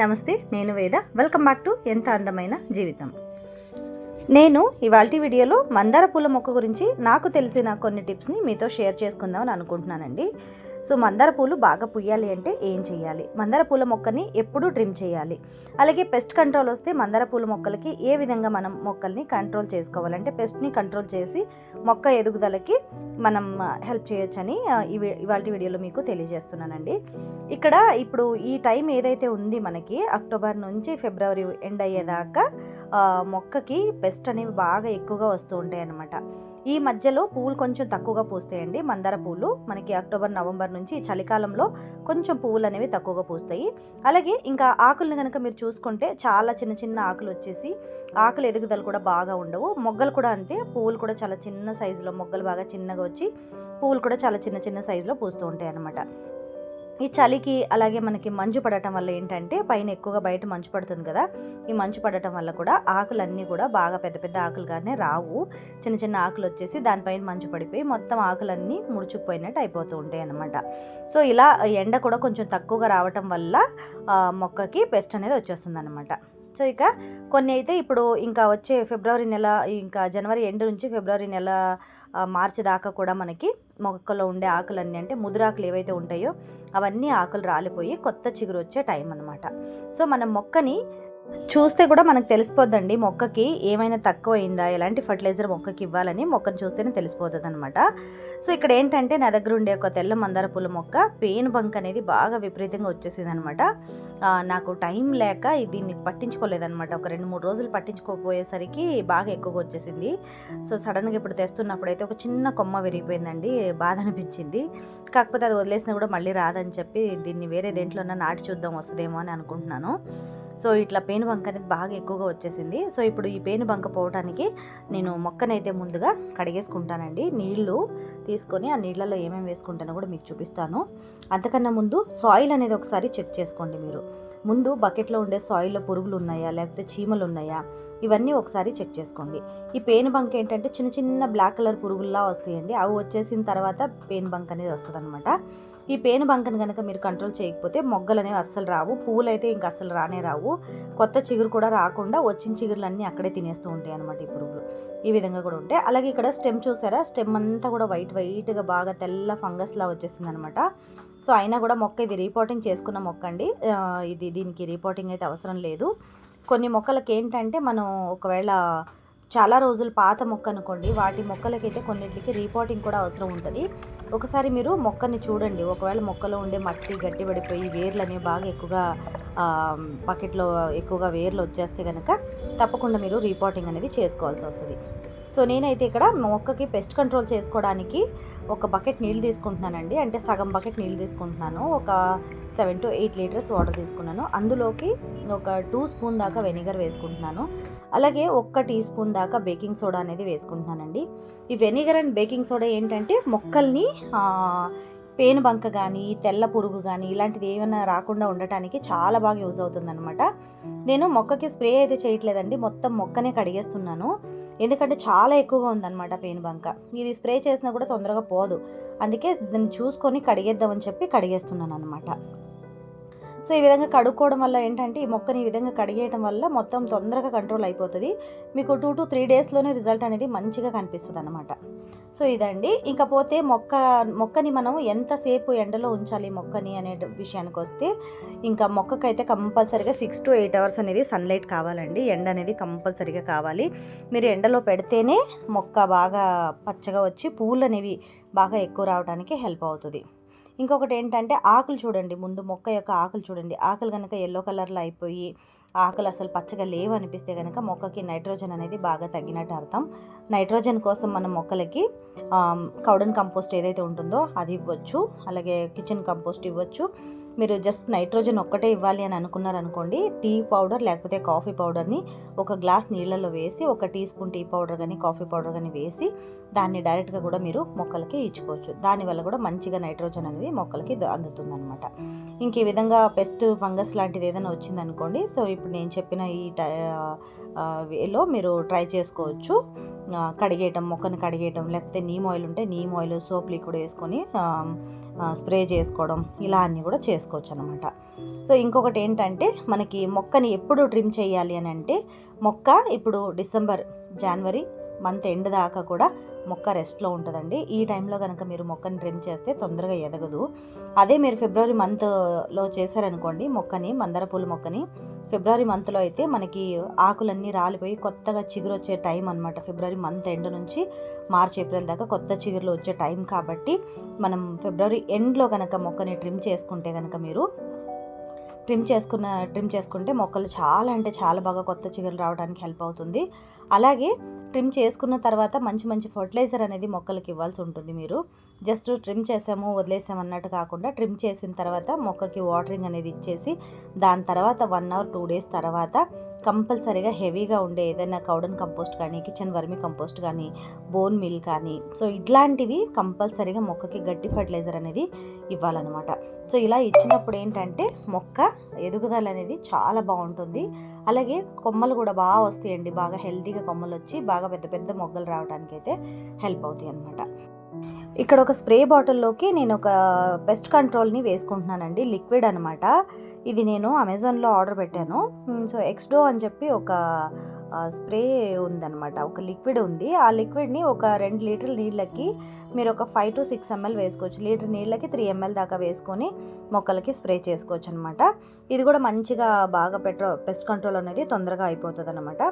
నమస్తే నేను వేద. వెల్కమ్ బ్యాక్ టు ఎంత అందమైన జీవితం. నేను ఇవాళ వీడియోలో మందార పూల మొక్క గురించి నాకు తెలిసిన కొన్ని టిప్స్ని మీతో షేర్ చేసుకుందామని అనుకుంటున్నానండి. సో మందార పూలు బాగా పుయ్యాలి అంటే ఏం చేయాలి? మందార పూల మొక్కని ఎప్పుడు ట్రిమ్ చేయాలి. అలాగే పెస్ట్ కంట్రోల్ వస్తే మందార పూల మొక్కలకి ఏ విధంగా మనం మొక్కల్ని కంట్రోల్ చేసుకోవాలంటే పెస్ట్ని కంట్రోల్ చేసి మొక్క ఎదుగుదలకి మనం హెల్ప్ చేయొచ్చని ఇవాళ వీడియోలో మీకు తెలియజేస్తున్నానండి. ఇక్కడ ఇప్పుడు ఈ టైం ఏదైతే ఉంది మనకి అక్టోబర్ నుంచి ఫిబ్రవరి ఎండ్ అయ్యేదాకా మొక్కకి పెస్ట్ అనేవి బాగా ఎక్కువగా వస్తూ ఉంటాయి అన్నమాట ఈ మధ్యలో పువ్వులు కొంచెం తక్కువగా పూస్తాయండి. మందార పూలు మనకి అక్టోబర్ నవంబర్ నుంచి చలికాలంలో కొంచెం పువ్వులు అనేవి తక్కువగా పూస్తాయి. అలాగే ఇంకా ఆకుల్ని కనుక మీరు చూసుకుంటే చాలా చిన్న చిన్న ఆకులు వచ్చేసి ఆకులు ఎదుగుదలు కూడా బాగా ఉండవు. మొగ్గలు కూడా అంతే. పువ్వులు కూడా చాలా చిన్న సైజులో మొగ్గలు బాగా చిన్నగా వచ్చి పువ్వులు కూడా చాలా చిన్న చిన్న సైజులో పూస్తూ ఉంటాయి అన్నమాట ఈ చలికి అలాగే మనకి మంచు పడటం వల్ల ఏంటంటే పైన ఎక్కువగా బయట మంచు పడుతుంది కదా. ఈ మంచు పడటం వల్ల కూడా ఆకులన్నీ కూడా బాగా పెద్ద పెద్ద ఆకులుగానే రావు. చిన్న చిన్న ఆకులు వచ్చేసి దానిపైన మంచు పడిపోయి మొత్తం ఆకులన్నీ ముడుచుకుపోయినట్టు అయిపోతూ ఉంటాయి అనమాట సో ఇలా ఎండ కూడా కొంచెం తక్కువగా రావటం వల్ల మొక్కకి పెస్ట్ అనేది వచ్చేస్తుంది అనమాట సో ఇక కొన్ని అయితే ఇప్పుడు ఇంకా వచ్చే ఫిబ్రవరి నెల ఇంకా జనవరి ఎండ్ నుంచి ఫిబ్రవరి నెల మార్చి దాకా కూడా మనకి మొక్కలో ఉండే ఆకులన్నీ అంటే ముదురాకులు ఏవైతే ఉంటాయో అవన్నీ ఆకులు రాలిపోయి కొత్త చిగురు వచ్చే టైం అనమాట సో మనం మొక్కని చూస్తే కూడా మనకు తెలిసిపోద్దండి మొక్కకి ఏమైనా తక్కువ అయిందా ఎలాంటి ఫర్టిలైజర్ మొక్కకి ఇవ్వాలని మొక్కను చూస్తేనే తెలిసిపోతుంది అనమాట సో ఇక్కడ ఏంటంటే నా దగ్గర ఉండే ఒక తెల్ల మందార పూల మొక్క పెయిన్ బంక్ అనేది బాగా విపరీతంగా వచ్చేసింది అనమాట నాకు టైం లేక దీన్ని పట్టించుకోలేదనమాట ఒక రెండు మూడు రోజులు పట్టించుకోపోయేసరికి బాగా ఎక్కువగా వచ్చేసింది. సో సడన్గా ఇప్పుడు తెస్తున్నప్పుడు అయితే ఒక చిన్న కొమ్మ విరిగిపోయిందండి బాధ అనిపించింది. కాకపోతే అది వదిలేసినా కూడా మళ్ళీ రాదని చెప్పి దీన్ని వేరే దేంట్లోనే నాటి చూద్దాం వస్తుందేమో అని అనుకుంటున్నాను. సో ఇట్లా పేను బంక అనేది బాగా ఎక్కువగా వచ్చేసింది. సో ఇప్పుడు ఈ పేను బంక పోవడానికి నేను మొక్కనైతే ముందుగా కడిగేసుకుంటానండి. నీళ్ళు తీసుకొని ఆ నీళ్ళలో ఏమేమి వేసుకుంటానో కూడా మీకు చూపిస్తాను. అంతకన్నా ముందు సాయిల్ అనేది ఒకసారి చెక్ చేసుకోండి మీరు. ముందు బకెట్లో ఉండే సాయిల్లో పురుగులు ఉన్నాయా? లేకపోతే చీమలు ఉన్నాయా? ఇవన్నీ ఒకసారి చెక్ చేసుకోండి. ఈ పేను బంక్ ఏంటంటే చిన్న చిన్న బ్లాక్ కలర్ పురుగుల్లా వస్తాయండి. అవి వచ్చేసిన తర్వాత పేను బంక్ అనేది వస్తుంది ఈ పేను బంకను కనుక మీరు కంట్రోల్ చేయకపోతే మొగ్గలు అనేవి అస్సలు రావు. పువ్వులు అయితే ఇంకా అస్సలు రానే రావు. కొత్త చిగురు కూడా రాకుండా వచ్చిన చిగురులన్నీ అక్కడే తినేస్తూ ఉంటాయి అనమాట ఈ పురుగులు. ఈ విధంగా కూడా ఉంటాయి. అలాగే ఇక్కడ స్టెమ్ చూసారా? స్టెమ్ అంతా కూడా వైట్ వైట్గా బాగా తెల్ల ఫంగస్లా వచ్చేసింది అనమాట సో అయినా కూడా మొక్క ఇది రీపోర్టింగ్ చేసుకున్న మొక్క అండి. ఇది దీనికి రీపోర్టింగ్ అయితే అవసరం లేదు. కొన్ని మొక్కలకి ఏంటంటే మనం ఒకవేళ చాలా రోజులు పాత మొక్క అనుకోండి వాటి మొక్కలకైతే కొన్నిటికి రీపోర్టింగ్ కూడా అవసరం ఉంటుంది. ఒకసారి మీరు మొక్కని చూడండి. ఒకవేళ మొక్కలో ఉండే మట్టి గట్టి పడిపోయి వేర్లు అనేవి బాగా ఎక్కువగా బకెట్లో ఎక్కువగా వేర్లు వచ్చేస్తే కనుక తప్పకుండా మీరు రీపోర్టింగ్ అనేది చేసుకోవాల్సి వస్తుంది. సో నేనైతే ఇక్కడ మొక్కకి పెస్ట్ కంట్రోల్ చేసుకోవడానికి ఒక బకెట్ నీళ్ళు తీసుకుంటున్నానండి. అంటే సగం బకెట్ నీళ్ళు తీసుకుంటున్నాను. ఒక seven to eight litres water తీసుకున్నాను. అందులోకి ఒక టూ స్పూన్ దాకా వెనిగర్ వేసుకుంటున్నాను. అలాగే ఒక్క టీ స్పూన్ దాకా బేకింగ్ సోడా అనేది వేసుకుంటున్నానండి. ఈ వెనిగర్ అండ్ బేకింగ్ సోడా ఏంటంటే మొక్కల్ని పేను బంక కానీ తెల్ల పురుగు కానీ ఇలాంటివి ఏమైనా రాకుండా ఉండటానికి చాలా బాగా యూజ్ అవుతుందన్నమాట. నేను మొక్కకి స్ప్రే అయితే చేయట్లేదండి. మొత్తం మొక్కనే కడిగేస్తున్నాను. ఎందుకంటే చాలా ఎక్కువగా ఉందన్నమాట పేను బంక. ఇది స్ప్రే చేసినా కూడా తొందరగా పోదు. అందుకే దాన్ని చూసుకొని కడిగేద్దామని చెప్పి కడిగేస్తున్నాను అనమాట సో ఈ విధంగా కడుక్కోవడం వల్ల ఏంటంటే ఈ మొక్కని ఈ విధంగా కడిగేయడం వల్ల మొత్తం తొందరగా కంట్రోల్ అయిపోతుంది. మీకు టూ టు త్రీ డేస్లోనే రిజల్ట్ అనేది మంచిగా కనిపిస్తుంది అనమాట సో ఇదండి. ఇంకపోతే మొక్క మొక్కని మనం ఎంతసేపు ఎండలో ఉంచాలి మొక్కని అనే విషయానికి వస్తే ఇంకా మొక్కకైతే కంపల్సరీగా సిక్స్ టు ఎయిట్ అవర్స్ అనేది సన్లైట్ కావాలండి. ఎండ అనేది కంపల్సరీగా కావాలి. మీరు ఎండలో పెడితేనే మొక్క బాగా పచ్చగా వచ్చి పూలు అనేవి బాగా ఎక్కువ రావడానికి హెల్ప్ అవుతుంది. ఇంకొకటి ఏంటంటే ఆకులు చూడండి. ముందు మొక్క యొక్క ఆకులు చూడండి. ఆకులు కనుక ఎల్లో కలర్లో అయిపోయి ఆకులు అసలు పచ్చగా లేవు అనిపిస్తే కనుక మొక్కకి నైట్రోజన్ అనేది బాగా తగ్గినట్టు అర్థం. నైట్రోజన్ కోసం మన మొక్కలకి కౌడన్ కంపోస్ట్ ఏదైతే ఉంటుందో అది ఇవ్వచ్చు. అలాగే కిచెన్ కంపోస్ట్ ఇవ్వచ్చు. మీరు జస్ట్ నైట్రోజన్ ఒక్కటే ఇవ్వాలి అని అనుకున్నారనుకోండి టీ పౌడర్ లేకపోతే కాఫీ పౌడర్ని ఒక గ్లాస్ నీళ్ళలో వేసి ఒక టీ స్పూన్ టీ పౌడర్ కానీ కాఫీ పౌడర్ కానీ వేసి దాన్ని డైరెక్ట్గా కూడా మీరు మొక్కలకి ఇచ్చుకోవచ్చు. దానివల్ల కూడా మంచిగా నైట్రోజన్ అనేది మొక్కలకి అందుతుంది అనమాట ఇంక ఈ విధంగా పెస్ట్ ఫంగస్ లాంటిది ఏదైనా వచ్చిందనుకోండి సో ఇప్పుడు నేను చెప్పిన ఈ వేలో మీరు ట్రై చేసుకోవచ్చు. కడిగేయటం మొక్కను కడిగేయటం లేకపోతే నీమ్ ఆయిల్ ఉంటే నీమ్ ఆయిల్ సోప్ లిక్విడ్ వేసుకొని స్ప్రే చేసుకోవడం ఇలా అన్నీ కూడా చేసుకోవచ్చు అనమాట సో ఇంకొకటి ఏంటంటే మనకి మొక్కని ఎప్పుడు ట్రిమ్ చేయాలి అని అంటే మొక్క ఇప్పుడు డిసెంబర్ జనవరి మంత్ ఎండ్ దాకా కూడా మొక్క రెస్ట్లో ఉంటుందండి. ఈ టైంలో కనుక మీరు మొక్కని ట్రిమ్ చేస్తే తొందరగా ఎదగదు. అదే మీరు ఫిబ్రవరి మంత్లో చేశారనుకోండి మొక్కని మందార పూల మొక్కని ఫిబ్రవరి మంత్లో అయితే మనకి ఆకులన్నీ రాలిపోయి కొత్తగా చిగురు వచ్చే టైం అనమాట ఫిబ్రవరి మంత్ ఎండ్ నుంచి మార్చ్ ఏప్రిల్ దాకా కొత్త చిగురులు వచ్చే టైం కాబట్టి మనం ఫిబ్రవరి ఎండ్లో కనుక మొక్కని ట్రిమ్ చేసుకుంటే కనుక మీరు ట్రిమ్ చేసుకున్న ట్రిమ్ చేసుకుంటే మొక్కలు చాలా అంటే చాలా బాగా కొత్త చిగురు రావడానికి హెల్ప్ అవుతుంది. అలాగే ట్రిమ్ చేసుకున్న తర్వాత మంచి మంచి ఫర్టిలైజర్ అనేది మొక్కలకి ఇవ్వాల్సి ఉంటుంది మీరు. జస్ట్ ట్రిమ్ చేసాము వదిలేసాము అన్నట్టు కాకుండా ట్రిమ్ చేసిన తర్వాత మొక్కకి వాటరింగ్ అనేది ఇచ్చేసి దాని తర్వాత వన్ అవర్ టూ డేస్ తర్వాత కంపల్సరీగా హెవీగా ఉండే ఏదైనా కౌడన్ కంపోస్ట్ కానీ కిచెన్ వర్మి కంపోస్ట్ కానీ బోన్ మిల్ కానీ సో ఇట్లాంటివి కంపల్సరీగా మొక్కకి గట్టి ఫర్టిలైజర్ అనేది ఇవ్వాలన్నమాట. సో ఇలా ఇచ్చినప్పుడు ఏంటంటే మొక్క ఎదుగుదల అనేది చాలా బాగుంటుంది. అలాగే కొమ్మలు కూడా బాగా వస్తాయండి బాగా హెల్తీగా కొమ్మలు వచ్చి బాగా పెద్ద పెద్ద మొగ్గలు రావడానికి అయితే హెల్ప్ అవుతాయి అనమాట ఇక్కడ ఒక స్ప్రే బాటిల్లోకి నేను ఒక పెస్ట్ కంట్రోల్ని వేసుకుంటున్నానండి లిక్విడ్ అనమాట ఇది నేను అమెజాన్లో ఆర్డర్ పెట్టాను. సో ఎక్స్డో అని చెప్పి ఒక స్ప్రే ఉందన్నమాట. ఒక లిక్విడ్ ఉంది. ఆ లిక్విడ్ని ఒక రెండు లీటర్ల నీళ్ళకి మీరు ఒక ఫైవ్ టు సిక్స్ ఎంఎల్ వేసుకోవచ్చు. లీటర్ నీళ్ళకి త్రీ ఎంఎల్ దాకా వేసుకొని మొక్కలకి స్ప్రే చేసుకోవచ్చు అనమాట ఇది కూడా మంచిగా బాగా పెట్రో పెస్ట్ కంట్రోల్ అనేది తొందరగా అయిపోతుంది అనమాట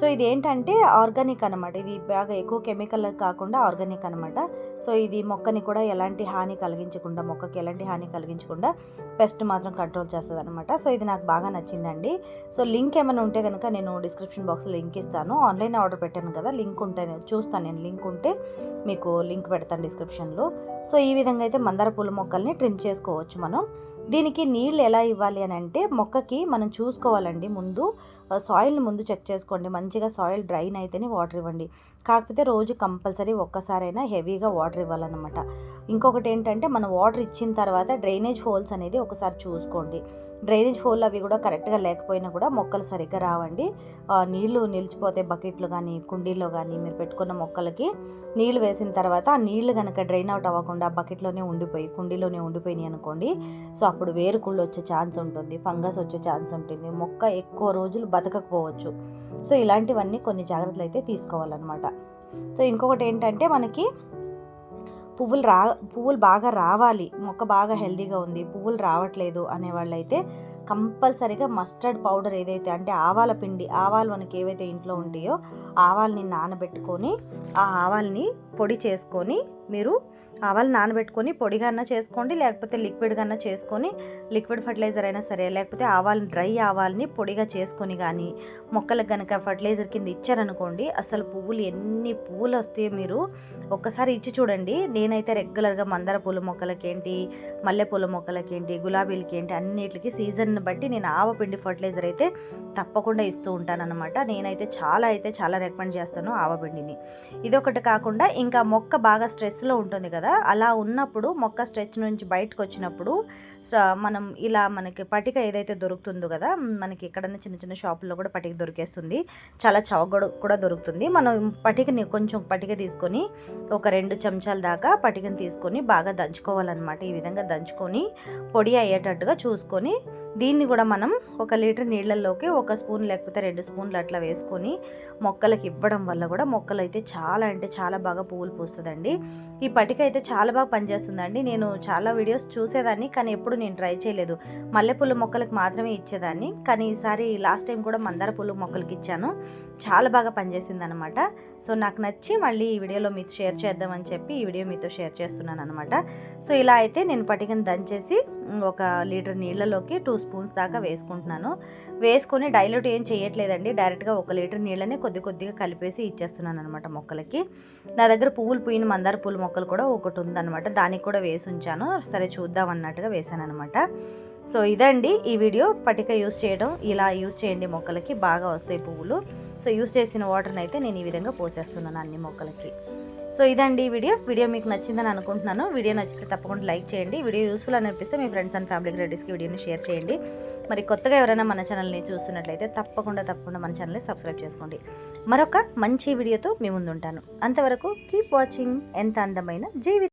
సో ఇది ఏంటంటే ఆర్గానిక్ అనమాట ఇది బాగా ఎక్కువ కెమికల్ కాకుండా ఆర్గానిక్ అనమాట సో ఇది మొక్కని కూడా ఎలాంటి హాని కలిగించకుండా మొక్కకి ఎలాంటి హాని కలిగించకుండా పెస్ట్ మాత్రం కంట్రోల్ చేస్తుంది అనమాట సో ఇది నాకు బాగా నచ్చిందండి. సో లింక్ ఏమైనా ఉంటే కనుక నేను డిస్క్రిప్షన్ బాక్స్లో లింక్ ఇస్తాను. ఆన్లైన్ ఆర్డర్ పెట్టాను కదా లింక్ ఉంటే చూస్తాను. నేను లింక్ ఉంటే మీకు లింక్ పెడతాను డిస్క్రిప్షన్లో. సో ఈ విధంగా అయితే మందార పూల మొక్కల్ని ట్రిమ్ చేసుకోవచ్చు మనం. దీనికి నీళ్ళు ఎలా ఇవ్వాలి అని అంటే మొక్కకి మనం చూసుకోవాలండి ముందు. సాయిల్ని ముందు చెక్ చేసుకోండి. మంచిగా సాయిల్ డ్రైన్ అయితేనే వాటర్ ఇవ్వండి. కాకపోతే రోజు కంపల్సరీ ఒక్కసారైనా హెవీగా వాటర్ ఇవ్వాలన్నమాట. ఇంకొకటి ఏంటంటే మనం వాటర్ ఇచ్చిన తర్వాత డ్రైనేజ్ హోల్స్ అనేది ఒకసారి చూసుకోండి. డ్రైనేజ్ హోల్ అవి కూడా కరెక్ట్గా లేకపోయినా కూడా మొక్కలు సరిగ్గా రావండి. నీళ్ళు నిలిచిపోతే బకెట్లు కానీ కుండీల్లో కానీ మీరు పెట్టుకున్న మొక్కలకి నీళ్ళు వేసిన తర్వాత ఆ నీళ్ళు కనుక డ్రైన్ అవుట్ అవ్వకుండా బకెట్లోనే ఉండిపోయి కుండీలోనే ఉండిపోయినాయి అనుకోండి. సో అప్పుడు వేరుకుళ్ళు వచ్చే ఛాన్స్ ఉంటుంది ఫంగస్ వచ్చే ఛాన్స్ ఉంటుంది. మొక్క ఎక్కువ రోజులు బతకకపోవచ్చు. సో ఇలాంటివన్నీ కొన్ని జాగ్రత్తలు అయితే తీసుకోవాలన్నమాట. సో ఇంకొకటి ఏంటంటే మనకి పువ్వులు రా పువ్వులు బాగా రావాలి. మొక్క బాగా హెల్దీగా ఉంది పువ్వులు రావట్లేదు అనే వాళ్ళైతే కంపల్సరీగా మస్టర్డ్ పౌడర్ ఏదైతే అంటే ఆవాల పిండి ఆవాలు మనకి ఏవైతే ఇంట్లో ఉంటాయో ఆవాల్ని నానబెట్టుకొని ఆ ఆవాల్ని పొడి చేసుకొని మీరు ఆవాలు నానబెట్టుకొని పొడిగా అన్న చేసుకోండి లేకపోతే లిక్విడ్గా చేసుకొని లిక్విడ్ ఫర్టిలైజర్ అయినా సరే లేకపోతే ఆవాలని డ్రై ఆవాలని పొడిగా చేసుకొని కానీ మొక్కలకు కనుక ఫర్టిలైజర్ కింద ఇచ్చారనుకోండి అసలు పువ్వులు ఎన్ని పువ్వులు వస్తాయో మీరు ఒక్కసారి ఇచ్చి చూడండి. నేనైతే రెగ్యులర్గా మందార పూల మొక్కలకేంటి మల్లెపూల మొక్కలకేంటి గులాబీలకేంటి గులాబీలకి ఏంటి అన్నిటికి సీజన్ బట్టి నేను ఆవపిండి ఫర్టిలైజర్ అయితే తప్పకుండా ఇస్తూ ఉంటానన్నమాట. నేనైతే చాలా అయితే చాలా రికమెండ్ చేస్తాను ఆవపిండిని ఇదొకటి కాకుండా ఇంకా మొక్క బాగా స్ట్రెస్ స్ట్రెస్లో ఉంటుంది కదా అలా ఉన్నప్పుడు మొక్క స్ట్రెచ్ నుంచి బయటకు వచ్చినప్పుడు మనం ఇలా మనకి పటిక ఏదైతే దొరుకుతుందో కదా మనకి ఎక్కడన్నా చిన్న చిన్న షాపుల్లో కూడా పటిక దొరికేస్తుంది. చాలా చౌక కూడా దొరుకుతుంది. మనం పటికని కొంచెం పటిక తీసుకొని ఒక రెండు చెంచాల దాకా పటికని తీసుకొని బాగా దంచుకోవాలన్నమాట. ఈ విధంగా దంచుకొని పొడి అయ్యేటట్టుగా చూసుకొని దీన్ని కూడా మనం ఒక లీటర్ నీళ్ళల్లోకి ఒక స్పూన్ లేకపోతే రెండు స్పూన్లు అట్లా వేసుకొని మొక్కలకి ఇవ్వడం వల్ల కూడా మొక్కలు అయితే చాలా అంటే చాలా బాగా పువ్వులు పూస్తుందండి. ఈ పటిక అయితే చాలా బాగా పనిచేస్తుందండి. నేను చాలా వీడియోస్ చూసేదాన్ని కానీ ఎప్పుడు నేను ట్రై చేయలేదు. మల్లెపూల మొక్కలకు మాత్రమే ఇచ్చేదాన్ని. కానీ ఈసారి లాస్ట్ టైం కూడా మందార పూల మొక్కలకి ఇచ్చాను. చాలా బాగా పనిచేసింది అనమాట సో నాకు నచ్చి మళ్ళీ ఈ వీడియోలో మీతో షేర్ చేద్దామని చెప్పి ఈ వీడియో మీతో షేర్ చేస్తున్నాను అనమాట సో ఇలా అయితే నేను పటికను దంచేసి ఒక లీటర్ నీళ్ళలోకి టూ స్పూన్స్ దాకా వేసుకుంటున్నాను. వేసుకొని డైల్యూట్ ఏం చేయట్లేదండి. డైరెక్ట్గా ఒక లీటర్ నీళ్ళని కొద్ది కొద్దిగా కలిపేసి ఇచ్చేస్తున్నాను అనమాట మొక్కలకి. నా దగ్గర పువ్వులు పోయిన మందార పూల మొక్కలు కూడా ఒకటి ఉందన్నమాట. దానికి కూడా వేసి ఉంచాను. సరే చూద్దాం అన్నట్టుగా వేసాను అనమాట సో ఇదండి ఈ వీడియో. పటిక యూస్ చేయడం ఇలా యూస్ చేయండి మొక్కలకి. బాగా వస్తాయి పువ్వులు. సో యూస్ చేసిన వాటర్ని అయితే నేను ఈ విధంగా పోసేస్తున్నాను అన్ని మొక్కలకి. సో ఇదండి ఈ వీడియో. వీడియో మీకు నచ్చిందని అనుకుంటున్నాను. వీడియో నచ్చితే తప్పకుండా లైక్ చేయండి. వీడియో యూస్ఫుల్ అనిపిస్తే మీ ఫ్రెండ్స్ అండ్ ఫ్యామిలీ రిలేటివ్స్కి వీడియోని షేర్ చేయండి. మరి కొత్తగా ఎవరైనా మన ఛానల్ని చూస్తున్నట్లయితే తప్పకుండా తప్పకుండా మన ఛానల్ని సబ్స్క్రైబ్ చేసుకోండి. మరొక మంచి వీడియోతో మీ ముందుంటాను. అంతవరకు కీప్ వాచింగ్ ఎంత అందమైన జీవితం